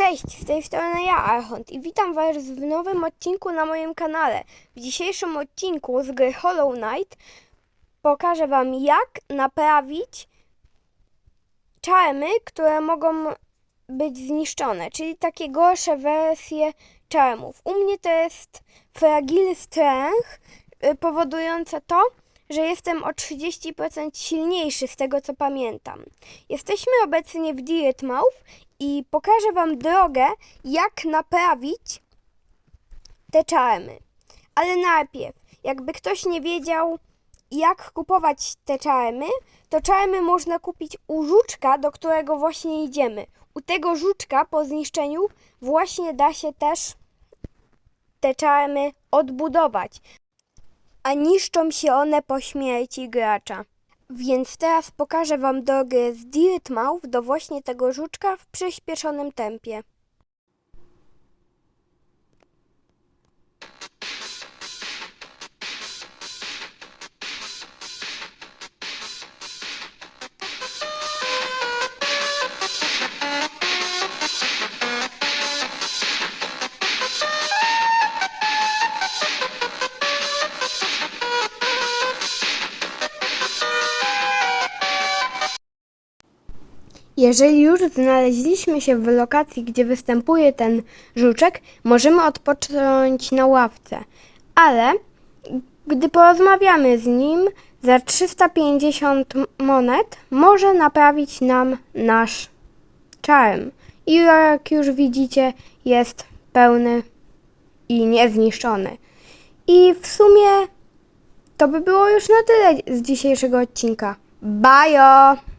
Cześć, z tej strony ja, Archont i witam Was w nowym odcinku na moim kanale. W dzisiejszym odcinku z gry Hollow Knight pokażę Wam jak naprawić czarmy, które mogą być zniszczone, czyli takie gorsze wersje czarmów. U mnie to jest Fragile Strength, y, powodujące to, że jestem o 30% silniejszy z tego co pamiętam. Jesteśmy obecnie w Dirtmouth i pokażę Wam drogę, jak naprawić te czarmy. Ale najpierw, jakby ktoś nie wiedział, jak kupować te czarmy, to czarmy można kupić u żuczka, do którego właśnie idziemy. U tego żuczka po zniszczeniu właśnie da się też te czarmy odbudować, a niszczą się one po śmierci gracza. Więc teraz pokażę Wam drogę z Dirtmouth do właśnie tego żuczka w przyspieszonym tempie. Jeżeli już znaleźliśmy się w lokacji, gdzie występuje ten żuczek, możemy odpocząć na ławce. Ale gdy porozmawiamy z nim, za 350 monet może naprawić nam nasz czarm. I jak już widzicie, jest pełny i niezniszczony. I w sumie to by było już na tyle z dzisiejszego odcinka. Bajo!